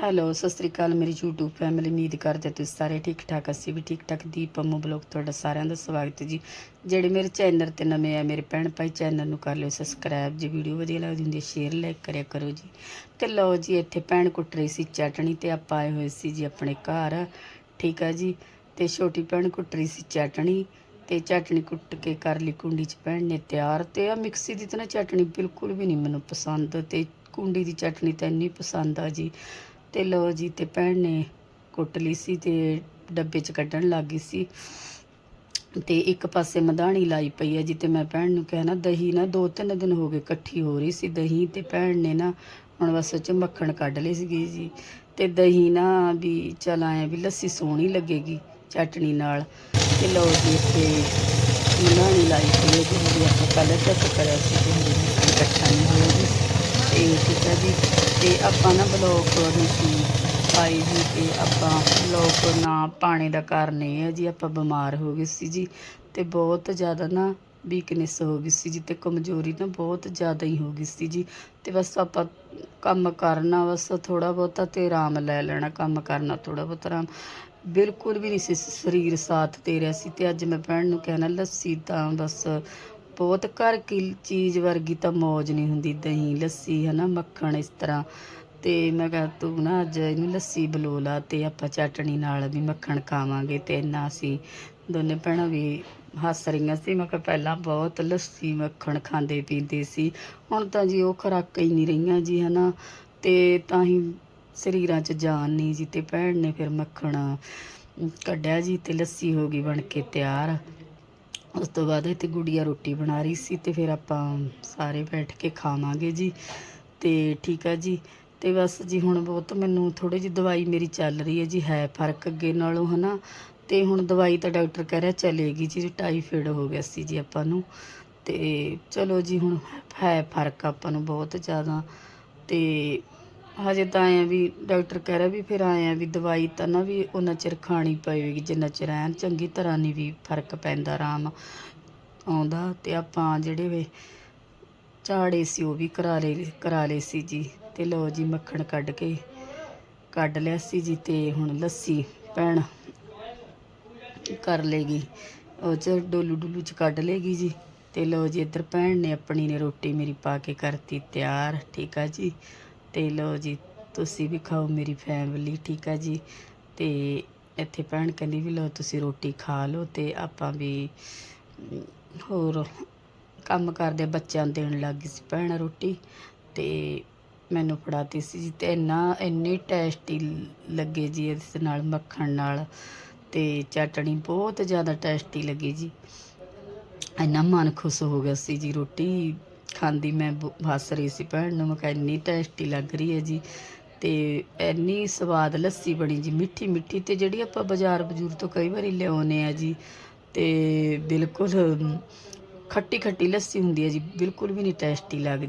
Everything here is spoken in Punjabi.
ਹੈਲੋ ਸਤਿ ਸ੍ਰੀ ਅਕਾਲ ਮੇਰੀ YouTube ਫੈਮਿਲੀ ਉਮੀਦ ਕਰਦੇ ਤੁਸੀਂ ਸਾਰੇ ਠੀਕ ਠਾਕ ਅਸੀਂ ਵੀ ਠੀਕ ਠਾਕ। ਦੀਪ ਪੰਮੂ ਬਲੌਗ ਤੁਹਾਡਾ ਸਾਰਿਆਂ ਦਾ ਸਵਾਗਤ ਹੈ ਜੀ। ਜਿਹੜੇ ਮੇਰੇ ਚੈਨਲ ਤੇ ਨਵੇਂ ਆ, ਮੇਰੇ ਭੈਣ ਭਾਈ ਚੈਨਲ ਨੂੰ ਕਰ ਲਿਓ ਸਬਸਕ੍ਰਾਈਬ ਜੇ ਵੀਡੀਓ ਵਧੀਆ ਲੱਗਦੀ ਹੁੰਦੀ ਹੈ ਸ਼ੇਅਰ ਲਾਈਕ ਕਰਿਆ ਕਰੋ ਜੀ। ਤੇ ਲਓ ਜੀ, ਇੱਥੇ ਭੈਣ ਕੁੱਟ ਰਹੀ ਸੀ ਚਟਣੀ ਤੇ ਆਪਾਂ ਆਏ ਹੋਏ ਸੀ ਜੀ ਆਪਣੇ ਘਰ। ਠੀਕ ਆ ਜੀ? ਤੇ ਛੋਟੀ ਭੈਣ ਕੁੱਟ ਰਹੀ ਸੀ ਚਟਣੀ ਤੇ ਚਟਣੀ ਕੁੱਟ ਕੇ ਕਰ ਲਈ ਕੁੰਡੀ ਚ। ਭੈਣ ਨੇ ਤਿਆਰ ਤੇ ਆ, ਮਿਕਸੀ ਦੀ ਤਾਂ ਨਾ ਚਟਣੀ ਬਿਲਕੁਲ ਵੀ ਨਹੀਂ ਮੈਨੂੰ ਪਸੰਦ ਤੇ ਕੁੰਡੀ ਦੀ ਚਟਣੀ ਤਾਂ ਇੰਨੀ ਪਸੰਦ ਆ ਜੀ। ਤੇ ਲਓ ਜੀ ਤੇ ਭੈਣ ਨੇ ਕੁੱਟ ਲਈ ਸੀ ਤੇ ਡੱਬੇ 'ਚ ਕੱਢਣ ਲੱਗ ਗਈ ਸੀ। ਤੇ ਇੱਕ ਪਾਸੇ ਮਧਾਣੀ ਲਾਈ ਪਈ ਹੈ ਜੀ ਮੈਂ ਭੈਣ ਨੂੰ ਕਿਹਾ ਨਾ, ਦਹੀਂ ਨਾ ਦੋ ਤਿੰਨ ਦਿਨ ਹੋ ਗਏ ਇਕੱਠੀ ਹੋ ਰਹੀ ਸੀ ਦਹੀਂ ਤੇ ਭੈਣ ਨੇ ਨਾ ਹੁਣ ਬਸ ਉਹ 'ਚ ਮੱਖਣ ਕੱਢ ਲਈ ਸੀਗੀ ਜੀ। ਤੇ ਦਹੀਂ ਨਾ ਵੀ ਚਲ ਆਇਆ ਵੀ ਲੱਸੀ ਸੋਹਣੀ ਲੱਗੇਗੀ ਚਟਣੀ ਨਾਲ। ਤੇ ਲਓ ਜੀ ਇੱਥੇ ਮਧਾਣੀ ਲਾਈ ਪਈ ਹੈ ਜੀ ਆਪਾਂ ਪਹਿਲਾਂ ਚੈੱਕ ਕਰਿਆ ਸੀ ਤੇ ਇਕੱਠਾ ਨਹੀਂ ਹੋਇਆ ਜੀ। ਤੇ ਠੀਕ ਹੈ ਜੀ। ਤੇ ਆਪਾਂ ਨਾ ਬਲੌਕ ਨਹੀਂ ਸੀ ਪਾਈ ਜੀ ਤੇ ਆਪਾਂ ਬਲੌਕ ਨਾ ਪਾਣੇ ਦਾ ਕਾਰਨ ਇਹ ਹੈ ਜੀ, ਆਪਾਂ ਬਿਮਾਰ ਹੋ ਗਏ ਸੀ ਜੀ ਤੇ ਬਹੁਤ ਜ਼ਿਆਦਾ ਨਾ ਵੀਕਨੈਸ ਹੋ ਗਈ ਸੀ ਜੀ ਤੇ ਕਮਜ਼ੋਰੀ ਨਾ ਬਹੁਤ ਜ਼ਿਆਦਾ ਹੀ ਹੋ ਗਈ ਸੀ ਜੀ। ਤੇ ਬਸ ਆਪਾਂ ਕੰਮ ਕਰਨਾ ਬਸ ਥੋੜਾ ਬਹੁਤਾ ਤੇ ਆਰਾਮ ਲੈ ਲੈਣਾ, ਕੰਮ ਕਰਨਾ ਥੋੜਾ ਬਹੁਤਾ ਆਰਾਮ। ਬਿਲਕੁਲ ਵੀ ਨਹੀਂ ਸੀ, ਸਰੀਰ ਸਾਥ ਦੇ ਰਿਹਾ ਸੀ ਤੇ ਅੱਜ ਮੈਂ ਭੈਣ ਨੂੰ ਕਹਿਣਾ ਲੱਸੀ ਤਾਂ ਬਸ ਬਹੁਤ ਘਰ ਕੀ ਚੀਜ਼ ਵਰਗੀ ਤਾਂ ਮੌਜ ਨਹੀਂ ਹੁੰਦੀ, ਦਹੀਂ, ਲੱਸੀ, ਹਨਾ, ਮੱਖਣ ਇਸ ਤਰ੍ਹਾਂ। ਤੇ ਮੈਂ ਕਿਹਾ, ਤੂੰ ਨਾ ਅੱਜ ਇਹਨੂੰ ਲੱਸੀ ਬਲੋ ਲਾ ਤੇ ਆਪਾਂ ਚਟਣੀ ਨਾਲ ਵੀ ਮੱਖਣ ਖਾਵਾਂਗੇ ਤੇ ਇੰਨਾ ਅਸੀਂ ਦੋਨੇ ਭੈਣਾਂ ਵੀ ਹੱਸ ਰਹੀਆਂ ਸੀ। ਮੈਂ ਕਿਹਾ, ਪਹਿਲਾਂ ਬਹੁਤ ਲੱਸੀ ਮੱਖਣ ਖਾਂਦੇ ਪੀਂਦੇ ਸੀ, ਹੁਣ ਤਾਂ ਜੀ ਉਹ ਖੁਰਾਕਾਂ ਹੀ ਨਹੀਂ ਰਹੀਆਂ ਜੀ, ਹਨਾ। ਤੇ ਤਾਂ ਹੀ ਸਰੀਰਾਂ 'ਚ ਜਾਨ ਨਹੀਂ ਜੀ ਤੇ ਭੈਣ ਨੇ ਫਿਰ ਮੱਖਣ ਕੱਢਿਆ ਜੀ ਤੇ ਲੱਸੀ ਹੋ ਗਈ ਬਣ ਕੇ ਤਿਆਰ। ਉਸ ਤੋਂ ਬਾਅਦ ਇੱਥੇ ਗੁੜੀਆ ਰੋਟੀ ਬਣਾ ਰਹੀ ਸੀ ਤੇ ਫਿਰ ਆਪਾਂ ਸਾਰੇ ਬੈਠ ਕੇ ਖਾਵਾਂਗੇ ਜੀ। ਤੇ ਠੀਕ ਆ ਜੀ। ਤੇ ਬਸ ਜੀ ਹੁਣ ਬਹੁਤ ਮੈਨੂੰ ਥੋੜੀ ਜਿਹੀ ਦਵਾਈ ਮੇਰੀ ਚੱਲ ਰਹੀ ਹੈ ਜੀ, ਹੈ ਫ਼ਰਕ ਅੱਗੇ ਨਾਲੋਂ, ਹਨਾ। ਤੇ ਹੁਣ ਦਵਾਈ ਤਾਂ ਡਾਕਟਰ ਕਹਿ ਰਿਹਾ ਚਲੇਗੀ ਜੀ ਟਾਈਫਾਇਡ ਹੋ ਗਿਆ ਸੀ ਜੀ ਆਪਾਂ ਨੂੰ। ਤੇ ਚਲੋ ਜੀ ਹੁਣ ਹੈ ਫ਼ਰਕ ਆਪਾਂ ਨੂੰ ਬਹੁਤ ਜ਼ਿਆਦਾ। ਤੇ ਹਜੇ ਤਾਂ ਆਏ ਆ ਵੀ ਡਾਕਟਰ ਕਹਿ ਰਿਹਾ ਵੀ ਫਿਰ ਆਏ ਆ ਵੀ ਦਵਾਈ ਤਾਂ ਨਾ ਵੀ ਉਹਨਾਂ ਚਿਰ ਖਾਣੀ ਪਵੇਗੀ ਜਿੰਨਾ ਚਿਰ ਐਨ ਚੰਗੀ ਤਰ੍ਹਾਂ ਨਹੀਂ ਵੀ ਫ਼ਰਕ ਪੈਂਦਾ ਆਰਾਮ ਆਉਂਦਾ ਤੇ ਆਪਾਂ ਜਿਹੜੇ ਵੇ ਝਾੜੇ ਸੀ ਉਹ ਵੀ ਕਰਾ ਲਏ ਕਰਾ ਲਏ ਸੀ ਜੀ ਤੇ ਲਓ ਜੀ ਮੱਖਣ ਕੱਢ ਕੇ ਕੱਢ ਲਿਆ ਸੀ ਜੀ ਤੇ ਹੁਣ ਲੱਸੀ ਭੈਣ ਕਰ ਲੇਗੀ ਉਹ ਚ ਡੋਲੂ ਡੁੱਲੂ ਚ ਕੱਢ ਲੇਗੀ ਜੀ ਤੇ ਲਓ ਜੀ ਇੱਧਰ ਭੈਣ ਨੇ ਆਪਣੀ ਨੇ ਰੋਟੀ ਮੇਰੀ ਪਾ ਕੇ ਕਰਤੀ ਤਿਆਰ, ਠੀਕ ਆ ਜੀ। ਤੇ ਲਓ ਜੀ, ਤੁਸੀਂ ਵੀ ਖਾਓ ਮੇਰੀ ਫੈਮਿਲੀ ਠੀਕ ਆ ਜੀ। ਤੇ ਇੱਥੇ ਭੈਣ ਕਹਿੰਦੀ ਵੀ ਲਓ ਤੁਸੀਂ ਰੋਟੀ ਖਾ ਲਓ ਤੇ ਆਪਾਂ ਵੀ, ਹੋਰ ਕੰਮ ਕਰਦੇ ਬੱਚਿਆਂ ਨੂੰ ਦੇਣ ਲੱਗ ਗਈ ਸੀ ਭੈਣ ਰੋਟੀ ਤੇ ਮੈਨੂੰ ਫੜਾਤੀ ਸੀ ਜੀ ਤੇ ਇੰਨਾ, ਇੰਨੀ ਟੇਸਟੀ ਲੱਗੇ ਜੀ ਇਸ ਨਾਲ ਮੱਖਣ ਨਾਲ ਤੇ ਚਟਣੀ ਬਹੁਤ ਜ਼ਿਆਦਾ ਟੇਸਟੀ ਲੱਗੀ ਜੀ। ਇੰਨਾ ਮਨ ਖੁਸ਼ ਹੋ ਗਿਆ ਸੀ ਜੀ ਰੋਟੀ ਖਾਂਦੀ ਮੈਂ ਬ- ਹੱਸ ਰਹੀ ਸੀ ਭੈਣ ਨੂੰ, ਮੈਂ ਕਿਹਾ ਇੰਨੀ ਟੇਸਟੀ ਲੱਗ ਰਹੀ ਹੈ ਜੀ। ਤੇ ਇੰਨੀ ਸਵਾਦ ਲੱਸੀ ਬਣੀ ਜੀ, ਮਿੱਠੀ ਮਿੱਠੀ ਤੇ ਜਿਹੜੀ ਆਪਾਂ ਬਾਜ਼ਾਰ ਬਜੂਰ ਤੋਂ ਕਈ ਵਾਰੀ ਲਿਆਉਨੇ ਆ ਜੀ, ਤੇ ਬਿਲਕੁਲ, ਖੱਟੀ ਖੱਟੀ ਲੱਸੀ ਹੁੰਦੀ ਹੈ ਜੀ, ਬਿਲਕੁਲ ਵੀ ਨਹੀਂ ਟੇਸਟੀ ਲੱਗਦੀ।